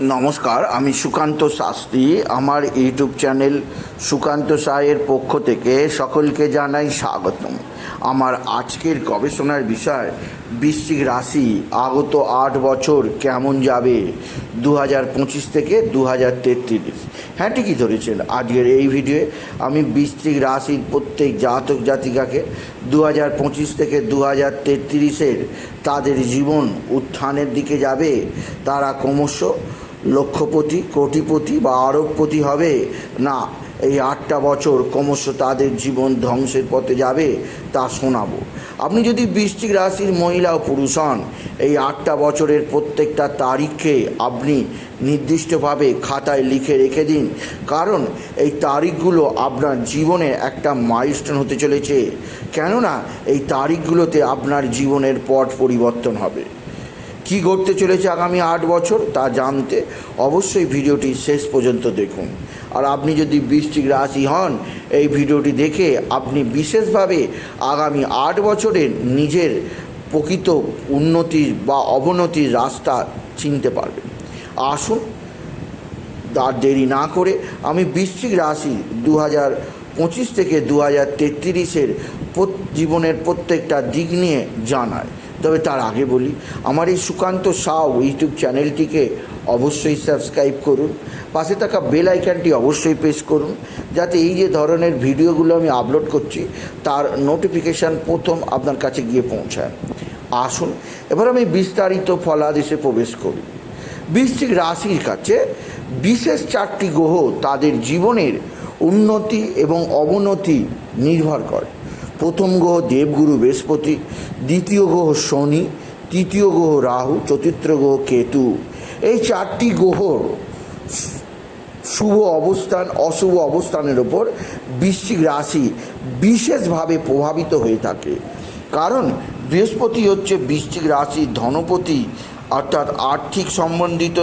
নমস্কার, আমি সুকান্ত শাস্ত্রী। আমার ইউটিউব চ্যানেল সুকান্ত সায়ের পক্ষ থেকে সকলকে জানাই স্বাগতম। আমার আজকের গবেষণার বিষয়, বৃশ্চিক রাশি, আগত আট বছর কেমন যাবে? দু হাজার পঁচিশ থেকে দু হাজার তেত্রিশ। হ্যাঁ ঠিকই ধরেছেন আজকের এই ভিডিওয়ে। আমি বৃশ্চিক রাশির প্রত্যেক জাতক জাতিকাকে দু হাজার পঁচিশ থেকে দু হাজার তেত্রিশের তাদের জীবন উত্থানের দিকে যাবে। তারা ক্রমশ লক্ষপতি, কোটিপতি বা আরবপতি হবে? না, এই আটটা বছর ক্রমশ তাদের জীবন ধ্বংসের পথে যাবে, তা শোনাবো। আপনি যদি বৃশ্চিক রাশির মহিলা ও পুরুষ হন, এই আটটা বছরের প্রত্যেকটা তারিখকে আপনি নির্দিষ্টভাবে খাতায় লিখে রেখে দিন। কারণ এই তারিখগুলো আপনার জীবনে একটা মাইলস্টোন হতে চলেছে। কেননা, এই তারিখগুলোতে আপনার জীবনের পট পরিবর্তন হবে। কি ঘটতে চলেছে আগামী আট বছর তা জানতে অবশ্যই ভিডিওটি শেষ পর্যন্ত দেখুন। আর আপনি যদি বৃশ্চিক রাশি হন, এই ভিডিওটি দেখে আপনি বিশেষভাবে আগামী আট বছরের নিজের প্রকৃত উন্নতির বা অবনতির রাস্তা চিনতে পারবেন। আসুন, আর দেরি না করে আমি বৃশ্চিক রাশি দু হাজার পঁচিশ থেকে দু হাজার তেত্রিশের জীবনের প্রত্যেকটা দিক নিয়ে জানায় তবে তার আগে বলি, আমার এই সুকান্ত সাউ ইউটিউব চ্যানেলটিকে অবশ্যই সাবস্ক্রাইব করুন, পাশে থাকা বেল আইকনটি অবশ্যই প্রেস করুন, যাতে এই যে ধরনের ভিডিওগুলো আমি আপলোড করছি, তার নোটিফিকেশান প্রথম আপনার কাছে গিয়ে পৌঁছায়। আসুন, এবার আমি বিস্তারিত ফলাদেশে প্রবেশ করি। বৃশ্চিক রাশির কাছে বিশেষ চারটি গ্রহ তাদের জীবনের উন্নতি এবং অবনতি নির্ভর করে। প্রথম গ্রহ দেবগুরু বৃহস্পতি, দ্বিতীয় গ্রহ শনি, তৃতীয় গ্রহ রাহু, চতুর্থ গ্রহ কেতু। এই চারটি গ্রহর শুভ অবস্থান, অশুভ অবস্থানের ওপর বৃশ্চিক রাশি বিশেষভাবে প্রভাবিত হয়ে থাকে। কারণ বৃহস্পতি হচ্ছে বৃশ্চিক রাশির ধনপতি, অর্থাৎ আর্থিক সম্বন্ধিত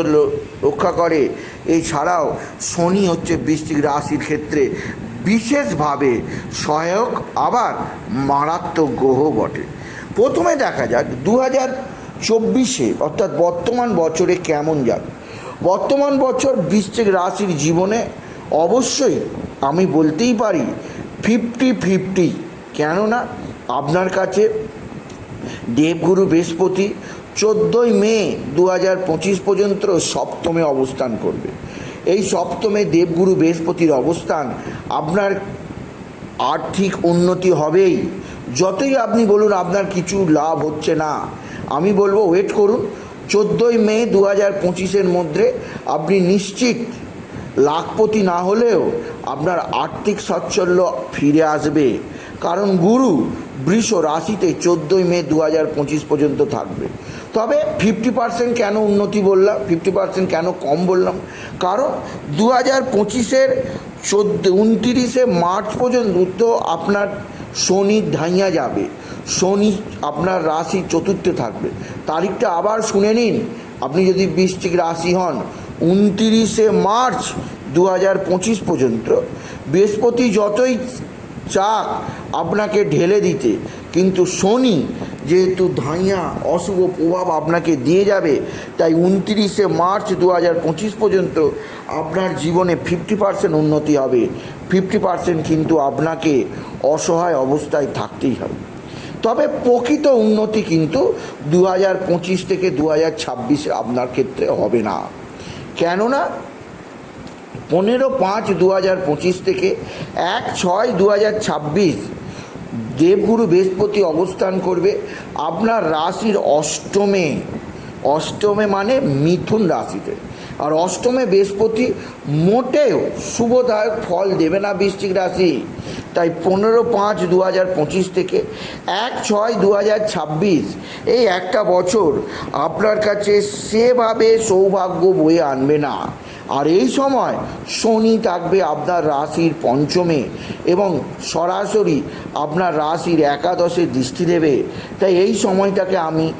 রক্ষা করে। এছাড়াও শনি হচ্ছে বৃশ্চিক রাশির ক্ষেত্রে বিশেষভাবে সহায়ক আবার মারাত্মক গ্রহ বটে। প্রথমে দেখা যাক দু হাজার চব্বিশে, অর্থাৎ বর্তমান বছরে কেমন যাবে বর্তমান বছর বৃশ্চিক রাশির জীবনে অবশ্যই আমি বলতেই পারি ফিফটি ফিফটি। কেননা আপনার কাছে দেবগুরু বৃহস্পতি চোদ্দোই মে দু হাজার পঁচিশ পর্যন্ত সপ্তমে অবস্থান করবে। এই সপ্তমে দেবগুরু বৃহস্পতির অবস্থান আপনার আর্থিক উন্নতি হবেই। যতই আপনি বলুন, আপনার কিছু লাভ হচ্ছে না। আমি বলব ওয়েট করুন। চোদ্দোই মে দু হাজার পঁচিশের মধ্যে আপনি নিশ্চিত লাখপতি না হলেও আপনার আর্থিক সচ্ছল্য ফিরে আসবে। কারণ গুরু বৃষ রাশিতে চোদ্দোই মে দু হাজার পঁচিশ পর্যন্ত থাকবে। তবে ফিফটি পার্সেন্ট কেন উন্নতি বললাম? ফিফটি পার্সেন্ট কেন কম বললাম? কারণ দু হাজার পঁচিশের চোদ্দ, উনতিরিশে মার্চ পর্যন্ত আপনার শনি ধাইয়া যাবে। শনি আপনার রাশি চতুর্থে থাকবে। তারিখটা আবার শুনে নিন। আপনি যদি বৃষ্টিক রাশি হন, উনতিরিশে মার্চ দু হাজার পঁচিশ পর্যন্ত। বৃহস্পতি যতই চাক আপনাকে ঢেলে দিতে, কিন্তু শনি যেহেতু ধাইয়া অশুভ প্রভাব আপনাকে দিয়ে যাবে, তাই উনত্রিশে মার্চ দু হাজার পঁচিশ পর্যন্ত আপনার জীবনে ফিফটি পার্সেন্ট উন্নতি হবে। ফিফটি পার্সেন্ট কিন্তু আপনাকে অসহায় অবস্থায় থাকতেই হবে। তবে প্রকৃত উন্নতি কিন্তু দু হাজার পঁচিশ থেকে দু হাজার ছাব্বিশে আপনার ক্ষেত্রে হবে না। কেননা পনেরো পাঁচ দু হাজার পঁচিশ থেকে এক ছয় দু হাজার ছাব্বিশ দেবগুরু বৃহস্পতি অবস্থান করবে। আপনার রাশির অষ্টমে অষ্টমে মানে মিথুন রাশিতে। আর অষ্টমে বৃহস্পতি মোটেও শুভদায়ক ফল দেবে না বৃষ্টিক রাশি। তাই পনেরো পাঁচ দু হাজার পঁচিশ থেকে এক ছয় দু হাজার ছাব্বিশ, এই একটা বছর আপনার কাছে সেভাবে সৌভাগ্য বয়ে আনবে না। আর এই সময় শনি থাকবে আপনার রাশির পঞ্চমে এবং সরাসরি আপনার রাশির একাদশে দৃষ্টি দেবে। তাই এই সময়টাকে আমি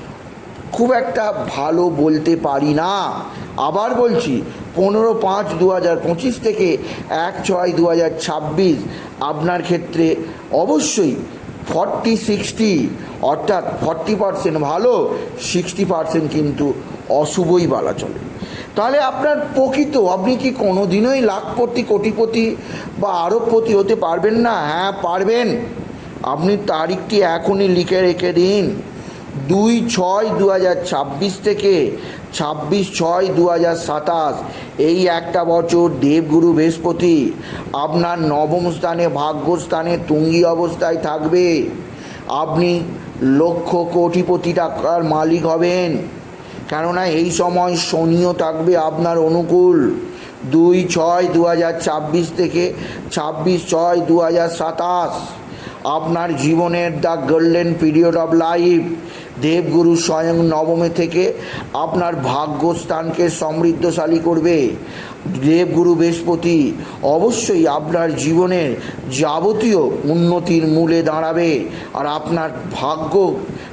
খুব একটা ভালো বলতে পারি না। আবার বলছি, পনেরো পাঁচ দু হাজার পঁচিশ থেকে এক ছয় দু হাজার ছাব্বিশ আপনার ক্ষেত্রে অবশ্যই ফর্টি সিক্সটি, অর্থাৎ ফর্টি পার্সেন্ট ভালো, সিক্সটি পার্সেন্ট কিন্তু অশুভই বলা চলে। তাহলে আপনার প্রকৃত, আপনি কি কোনোদিনই লাখপতি, কোটিপতি বা আরবপতি হতে পারবেন না? হ্যাঁ পারবেন। আপনি তারিখটি এখনই লিখে রেখে দিন। দুই ছয় দু হাজার ছাব্বিশ থেকে ছাব্বিশ ছয় দু হাজার সাতাশ, এই একটা বছর দেবগুরু বৃহস্পতি আপনার নবম স্থানে ভাগ্যস্থানে তুঙ্গি অবস্থায় থাকবে। আপনি লক্ষ কোটিপতি টাকার মালিক হবেন। কেননা এই সময় শনিও থাকবে আপনার অনুকূল। দুই ছয় দু হাজার ছাব্বিশ থেকে ছাব্বিশ ছয় দু হাজার সাতাশ। আপনার জীবনের the golden period of life. দেবগুরু স্বয়ং নবমে থেকে আপনার ভাগ্যস্থানকে সমৃদ্ধশালী করবে। দেবগুরু বৃহস্পতি, অবশ্যই আপনার জীবনের যাবতীয় উন্নতির মূলে দাঁড়াবে আর আপনার ভাগ্য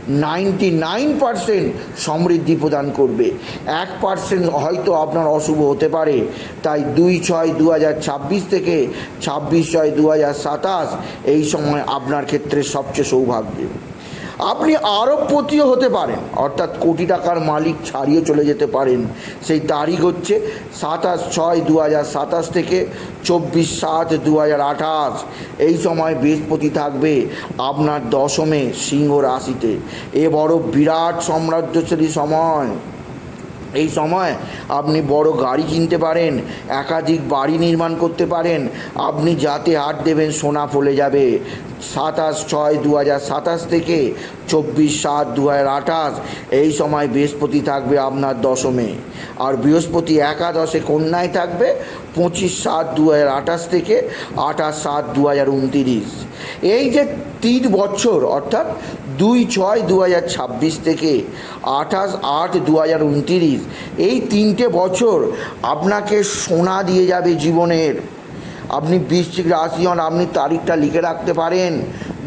নাইনটি নাইন পারসেন্ট সমৃদ্ধি প্রদান করবে। এক পার্সেন্ট হয়তো আপনার অশুভ হতে পারে। তাই দুই ছয় দু হাজার ছাব্বিশ থেকে ছাব্বিশ ছয় দু হাজার সাতাশ এই সময় আপনার ক্ষেত্রে সবচেয়ে সৌভাগ্য। আপনি আরবপতিও হতে পারেন। অর্থাৎ কোটি টাকার মালিক ছাড়িয়ে চলে যেতে পারেন। সেই তারিখ হচ্ছে সাতাশ ছয় দু হাজার সাতাশ থেকে চব্বিশ সাত দু হাজার আঠাশ। এই সময় বৃহস্পতি থাকবে আপনার দশমে সিংহ রাশিতে। এ বড় বিরাট সাম্রাজ্যশালী সময়। এই সময় আপনি বড় গাড়ি কিনতে পারেন, একাধিক বাড়ি নির্মাণ করতে পারেন, আপনি যাতে হাট দেবেন সোনা ফলে যাবে। সাতাশ ছয় দু হাজার সাতাশ থেকে চব্বিশ সাত দু হাজার আঠাশ, এই সময় বৃহস্পতি থাকবে আপনার দশমে। আর বৃহস্পতি একাদশে কন্যায় থাকবে পঁচিশ সাত দু হাজার আঠাশ থেকে আঠাশ সাত দু হাজার উনতিরিশ। এই যে তিন বছর, অর্থাৎ দুই ছয় দু হাজার ছাব্বিশ থেকে আঠাশ আট দু হাজার উনতিরিশ। এই তিনটে বছর আপনাকে সোনা দিয়ে যাবে জীবনের। আপনি বৃশ্চিক রাশি হন, আপনি তারিখটা লিখে রাখতে পারেন।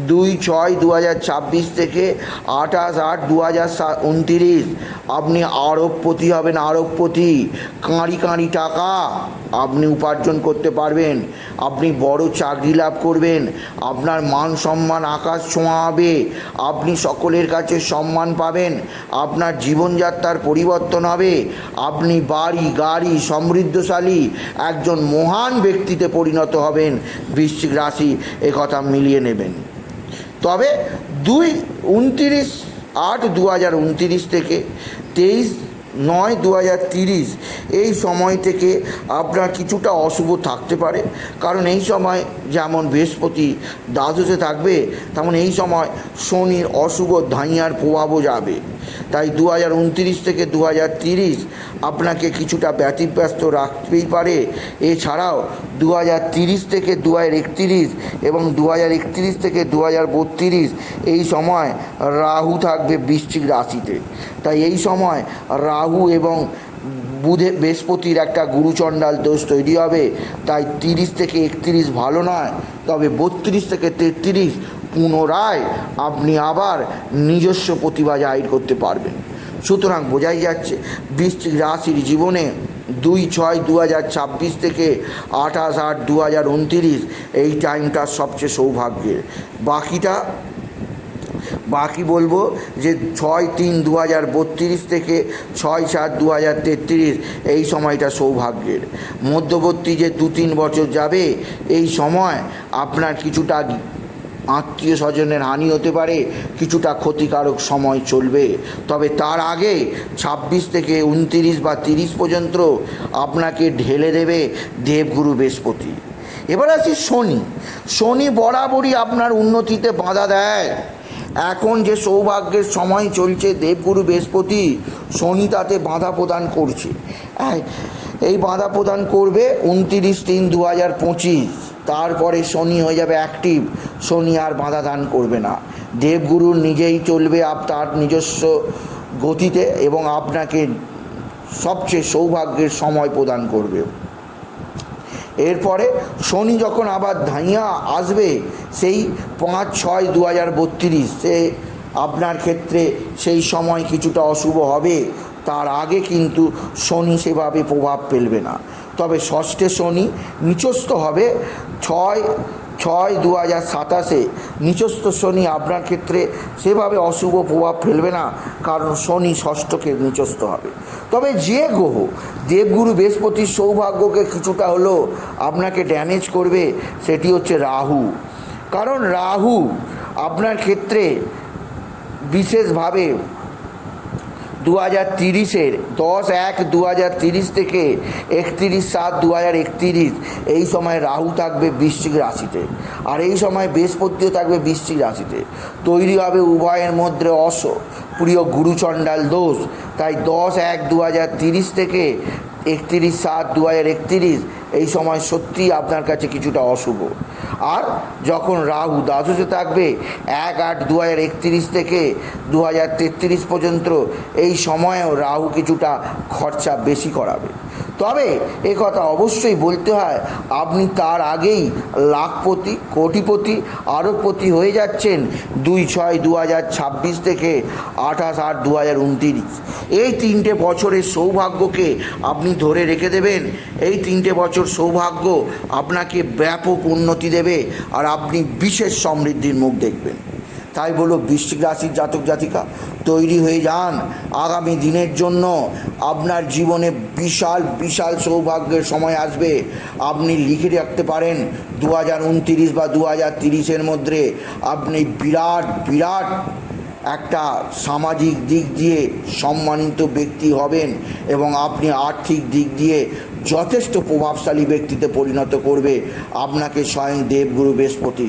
দুই ছয় দু হাজার ছাব্বিশ থেকে আঠাশ আট দু হাজার উনতিরিশ। আপনি আরবপতি হবেন আরবপতি কাঁড়ি কাঁড়ি টাকা আপনি উপার্জন করতে পারবেন। আপনি বড় চাকরি লাভ করবেন। আপনার মান সম্মান আকাশ ছোঁয়া হবে আপনি সকলের কাছে সম্মান পাবেন। আপনার জীবনযাত্রার পরিবর্তন হবে। আপনি বাড়ি, গাড়ি, সমৃদ্ধশালী একজন মহান ব্যক্তিতে পরিণত হবেন। বৃশ্চিক রাশি কথা মিলিয়ে নেবেন। তবে দুই উনতিরিশ আট দু হাজার উনতিরিশ থেকে তেইশ নয় দু হাজার তিরিশ এই সময় থেকে আপনার কিছুটা অশুভ থাকতে পারে। কারণ এই সময় যেমন বৃহস্পতি দ্বাদশে থাকবে, তেমন এই সময় শনির অশুভ ধাইয়ার প্রভাবও যাবে। তাই দু থেকে দু আপনাকে কিছুটা ব্যতিব্যস্ত রাখতেই পারে। এছাড়াও দু থেকে দু এবং দু থেকে দু হাজার বত্রিশ এই সময় রাহু থাকবে বৃশ্চিক রাশিতে। তাই এই সময় রাহু এবং বুধে বৃহস্পতির একটা গুরুচণ্ডাল দোষ তৈরি হবে। তাই তিরিশ থেকে একত্রিশ ভালো নয়, তবে বত্রিশ থেকে তেত্রিশ পুনরায় আপনি আবার নিজস্ব প্রতিভা জাহির করতে পারবেন। সুতরাং বোঝাই যাচ্ছে, বৃশ্চিক রাশির জীবনে দুই ছয় দু হাজার ছাব্বিশ থেকে আঠাশ আট দু হাজার উনতিরিশ এই টাইমটা সবচেয়ে সৌভাগ্যের। বাকিটা, বাকি বলব যে ছয় তিন দু হাজার বত্রিশ থেকে ছয় সাত দু হাজার এই সময়টা সৌভাগ্যের। মধ্যবর্তী যে দু তিন বছর যাবে, এই সময় আপনার কিছুটা আত্মীয় স্বজনের হানি হতে পারে, কিছুটা ক্ষতিকারক সময় চলবে। তবে তার আগে ছাব্বিশ থেকে উনতিরিশ বা তিরিশ পর্যন্ত আপনাকে ঢেলে দেবে দেবগুরু বৃহস্পতি। এবার আসি শনি। শনি বরাবরই আপনার উন্নতিতে বাধা দেয়। এখন যে সৌভাগ্যের সময় চলছে দেবগুরু বৃহস্পতি, শনি তাতে বাধা প্রদান করছে। এই বাধা প্রদান করবে উনতিরিশ তিন দু হাজার পঁচিশ। তারপরে শনি হয়ে যাবে অ্যাক্টিভ শনি আর বাধা দান করবে না। দেবগুরু নিজেই চলবে আপ, তার নিজস্ব গতিতে এবং আপনাকে সবচেয়ে সৌভাগ্যের সময় প্রদান করবে। এরপরে শনি যখন আবার ধাইয়া আসবে, সেই পাঁচ, ছয় দু হাজার বত্রিশ, সে আপনার ক্ষেত্রে সেই সময় কিছুটা অশুভ হবে। তার আগে কিন্তু শনি সেভাবে প্রভাব ফেলবে না। তবে ষষ্ঠে শনি নিচস্থ হবে। ছয় ছয় দু হাজার সাতাশে নিচস্থ শনি আপনার ক্ষেত্রে সেভাবে অশুভ প্রভাব ফেলবে না, কারণ শনি ষষ্ঠকে নিচস্থ হবে। তবে যে গ্রহ, দেবগুরু বৃহস্পতির সৌভাগ্যকে কিছুটা হলেও আপনাকে ড্যামেজ করবে, সেটি হচ্ছে রাহু। কারণ রাহু আপনার ক্ষেত্রে বিশেষভাবে দু হাজার তিরিশের দশ এক দু হাজার তিরিশ থেকে একত্রিশ সাত দু হাজার একত্রিশ, এই সময় রাহু থাকবে বৃশ্চিক রাশিতে। আর এই সময় বৃহস্পতিও থাকবে বৃশ্চিক রাশিতে। তৈরি হবে উভয়ের মধ্যে অস প্রিয় গুরুচণ্ডাল দোষ। তাই দশ এক দু হাজার তিরিশ থেকে একত্রিশ সাত দু হাজার একত্রিশ, এই সময় সত্যিই আপনার কাছে কিছুটা অশুভ। আর যখন রাহু দ্বাদশে থাকবে, এক আট দু হাজার একত্রিশ থেকে দু হাজার তেত্রিশ পর্যন্ত এই সময়েও রাহু কিছুটা খরচা বেশি করাবে। তবে এ কথা অবশ্যই বলতে হয়, আপনি তার আগেই লাখপতি, কোটিপতি, আরবপতি হয়ে যাচ্ছেন দুই ছয় দু হাজার ছাব্বিশ থেকে আঠাশ আট দু হাজার উনতিরিশ। এই তিনটে বছরের সৌভাগ্যকে আপনি ধরে রেখে দেবেন। এই তিনটে বছর সৌভাগ্য আপনাকে ব্যাপক উন্নতি দেবে আর আপনি বিশেষ সমৃদ্ধির মুখ দেখবেন। তাই বলো বৃশ্চিক রাশির জাতক জাতিকা, তৈরি হয়ে যান আগামী দিনের জন্য। আপনার জীবনে বিশাল বিশাল সৌভাগ্যের সময় আসবে। আপনি লিখে রাখতে পারেন দু বা দু হাজার মধ্যে আপনি বিরাট বিরাট একটা সামাজিক দিক দিয়ে সম্মানিত ব্যক্তি হবেন এবং আপনি আর্থিক দিক দিয়ে যথেষ্ট প্রভাবশালী ব্যক্তিতে পরিণত করবে আপনাকে স্বয়ং দেবগুরু বৃহস্পতি।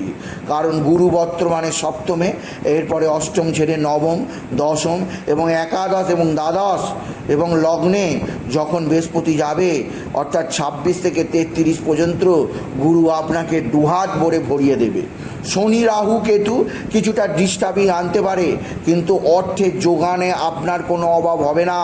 কারণ গুরু বর্তমানে সপ্তমে, এরপরে অষ্টম ছেড়ে নবম, দশম এবং একাদশ এবং দ্বাদশ এবং লগ্নে যখন বৃহস্পতি যাবে, অর্থাৎ ছাব্বিশ থেকে তেত্রিশ পর্যন্ত গুরু আপনাকে দুহাত ভরে ভরিয়ে দেবে। শনি, রাহু, কেতু কিছুটা ডিস্টার্বিং আনতে পারে, কিন্তু অর্থের যোগানে আপনার কোনো অভাব হবে না।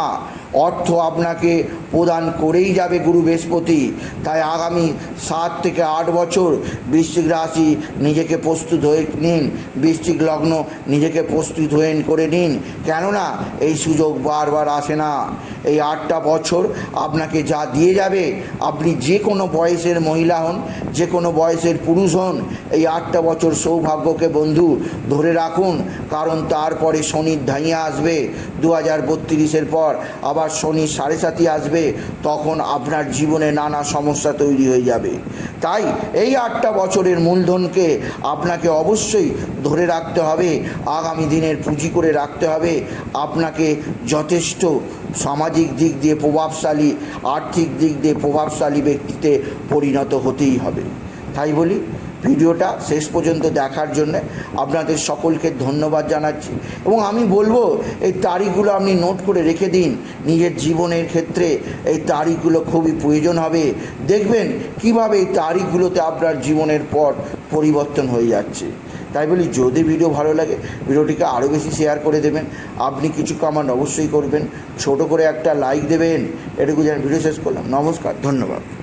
অর্থ আপনাকে প্রদান করেই যাবে গুরু বৃহস্পতি। তাই আগামী সাত থেকে আট বছর বৃশ্চিক রাশি নিজেকে প্রস্তুত হয়ে নিন, বৃশ্চিক লগ্ন নিজেকে প্রস্তুত হয়ে করে নিন। কেননা এই সুযোগ বারবার আসে না। এই আটটা বছর আপনাকে যা দিয়ে যাবে, আপনি যে কোনো বয়সের মহিলা হন যে কোনো বয়সের পুরুষ হন, এই আটটা বছর সৌভাগ্যকে বন্ধু ধরে রাখুন। কারণ তারপরে শনির ধাইয়া আসবে। দু হাজার বত্রিশের পর আবার শনি সাড়ে সাতি আসবে, তখন আপনার জীবনে নানা সমস্যা তৈরি হয়ে যাবে। তাই এই আটটা বছরের মূলধনকে আপনাকে অবশ্যই ধরে রাখতে হবে, আগামী দিনের পুঁজি করে রাখতে হবে। আপনাকে যথেষ্ট সামাজিক দিক দিয়ে প্রভাবশালী, আর্থিক দিক দিয়ে প্রভাবশালী ব্যক্তিতে পরিণত হতেই হবে। তাই বলি ভিডিওটা শেষ পর্যন্ত দেখার জন্য আপনাদের সকলকে ধন্যবাদ জানাচ্ছি। এবং আমি বলব, এই তারিখগুলো আপনি নোট করে রেখে দিন। নিজের জীবনের ক্ষেত্রে এই তারিখগুলো খুবই প্রয়োজন হবে। দেখবেন কীভাবে এই তারিখগুলোতে আপনার জীবনের পথ পরিবর্তন হয়ে যাচ্ছে। তাই বলি, যদি ভিডিও ভালো লাগে, ভিডিওটিকে আরও বেশি শেয়ার করে দেবেন। আপনি কিছু কমেন্ট অবশ্যই করবেন। ছোট করে একটা লাইক দেবেন। এটুকু যেন ভিডিও শেষ করলাম। নমস্কার, ধন্যবাদ।